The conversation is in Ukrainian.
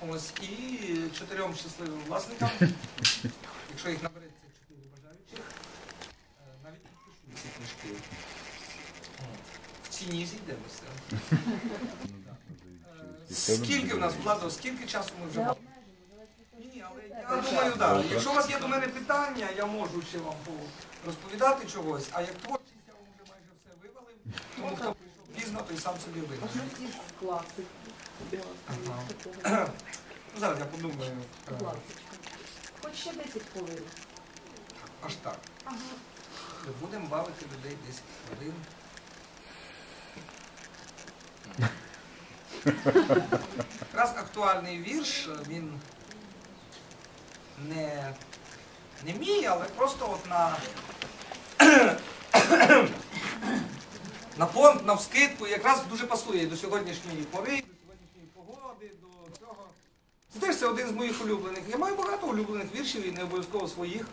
Ось і чотирьом щасливим власникам, якщо їх набереться чотири бажаючих, е, навіть підпишу ці книжки. В ціні зійдемося. Е, Скільки в нас, Владо, скільки часу ми вже маємо? Ні, але я думаю, так. Якщо у вас є до мене питання, я можу ще вам розповідати чогось, а як творчість сам собі винен. Ага. Ну, Зараз я подумаю. е, Хоч ще 10 хвилин. Аж так. Ага. Будемо бавити людей 10 хвилин. Якраз актуальний вірш, він не, не мій, але просто от на, на понт, на вскидку, якраз дуже пасує до сьогоднішньої пори, до сьогоднішньої погоди, до цього. Це теж це один з моїх улюблених. Я маю багато улюблених віршів і не обов'язково своїх.